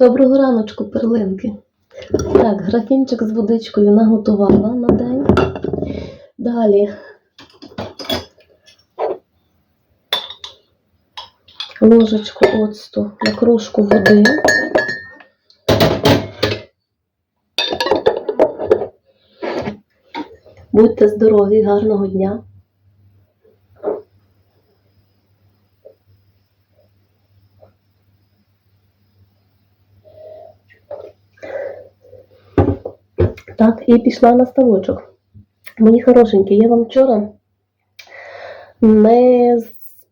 Доброго раночку, перлинки. Так, графінчик з водичкою наготувала на день. Далі ложечку оцту на кружку води. Будьте здорові, гарного дня. Так, і пішла на ставочок. Мої хорошенькі, я вам вчора не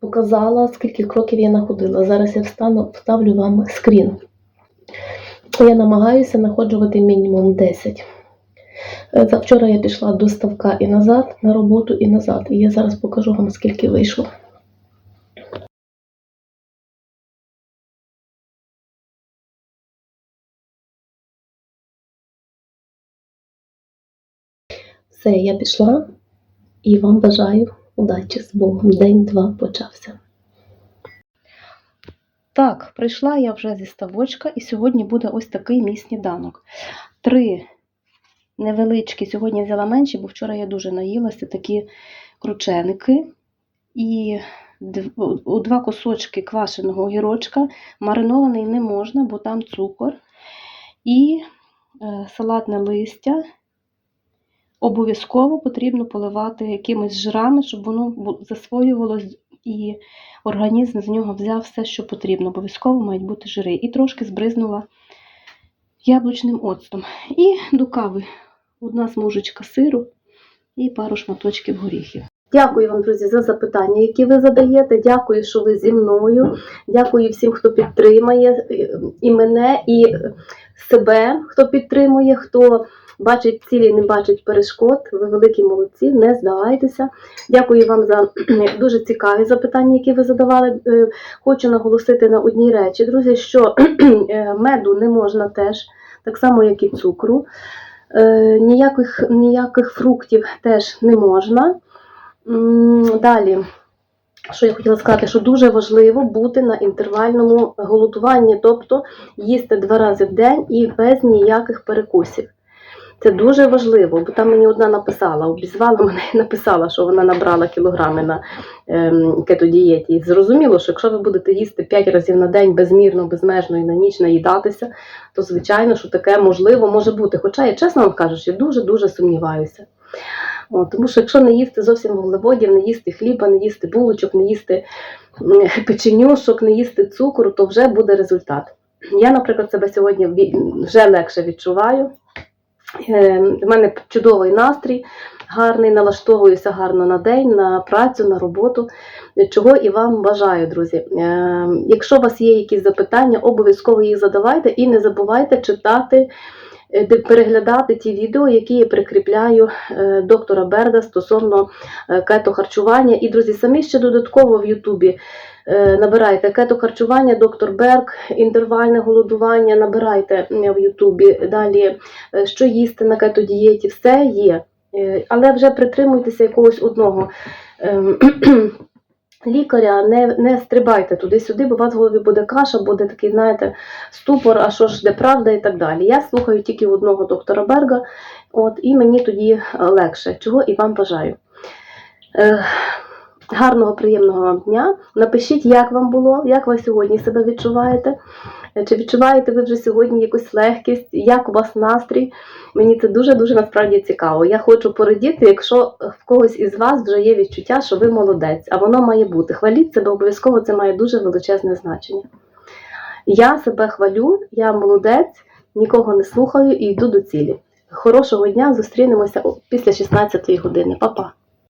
показала, скільки кроків я находила. Зараз я встану, вставлю вам скрін. Я намагаюся находжувати мінімум 10. Е, Вчора я пішла до ставка і назад, на роботу і назад. І я зараз покажу вам, скільки вийшло. Все, я пішла і вам бажаю удачі з Богом. День-два почався. Так, прийшла я вже зі ставочка, і сьогодні буде ось такий мій сніданок. Три невеличкі, сьогодні взяла менші, бо вчора я дуже наїлася, такі крученики. І два кусочки квашеного огірочка. Маринований не можна, бо там цукор. І е, салатне листя. Обов'язково потрібно поливати якимись жирами, щоб воно засвоювалося і організм з нього взяв все, що потрібно. Обов'язково мають бути жири. І трошки збризнула яблучним оцтом. І до кави одна смужечка сиру і пару шматочків горіхів. Дякую вам, друзі, за запитання, які ви задаєте. Дякую, що ви зі мною. Дякую всім, хто підтримає е, і мене, і себе, хто підтримує, хто бачить цілі, не бачить перешкод. Ви великі молодці, не здавайтеся. Дякую вам за дуже цікаві запитання, які ви задавали. Е, Хочу наголосити на одній речі, друзі, що е, меду не можна теж, так само, як і цукру. Ніяких, ніяких фруктів теж не можна. Далі, що я хотіла сказати, що дуже важливо бути на інтервальному голодуванні, тобто їсти два рази в день і без ніяких перекусів. Це дуже важливо, бо там мені одна написала, обізвала мене і написала, що вона набрала кілограми на ем, кетодієті. І зрозуміло, що якщо ви будете їсти 5 разів на день безмірно, безмежно і на ніч наїдатися, то звичайно, що таке можливо може бути. Хоча я чесно вам кажу, що дуже-дуже сумніваюся. Тому що якщо не їсти зовсім вуглеводів, не їсти хліба, не їсти булочок, не їсти печенюшок, не їсти цукру, то вже буде результат. Я, наприклад, себе сьогодні вже легше відчуваю. Е, В мене чудовий настрій, гарний, налаштовуюся гарно на день, на працю, на роботу. Чого і вам бажаю, друзі. Е, Якщо у вас є якісь запитання, обов'язково їх задавайте і не забувайте читати, переглядати ті відео, які я прикріпляю е, доктора Берда стосовно е, кетохарчування. І, друзі, самі ще додатково в Ютубі е, набирайте кетохарчування, доктор Берг, інтервальне голодування, набирайте е, в Ютубі далі, е, що їсти на кетодієті, все є. Е, Але вже притримуйтеся якогось одного. Лікаря, не, не стрибайте туди-сюди, бо у вас в голові буде каша, буде такий, знаєте, ступор, а що ж де правда і так далі. Я слухаю тільки одного доктора Берга, от, і мені тоді е, легше, чого і вам бажаю. Гарного, приємного вам дня. Напишіть, як вам було, як ви сьогодні себе відчуваєте. Чи відчуваєте ви вже сьогодні якусь легкість, як у вас настрій? Мені це дуже-дуже насправді цікаво. Я хочу порадіти, якщо в когось із вас вже є відчуття, що ви молодець, а воно має бути. Хваліть себе обов'язково, це має дуже величезне значення. Я себе хвалю, я молодець, нікого не слухаю і йду до цілі. Хорошого дня, зустрінемося після 16 години. Па-па!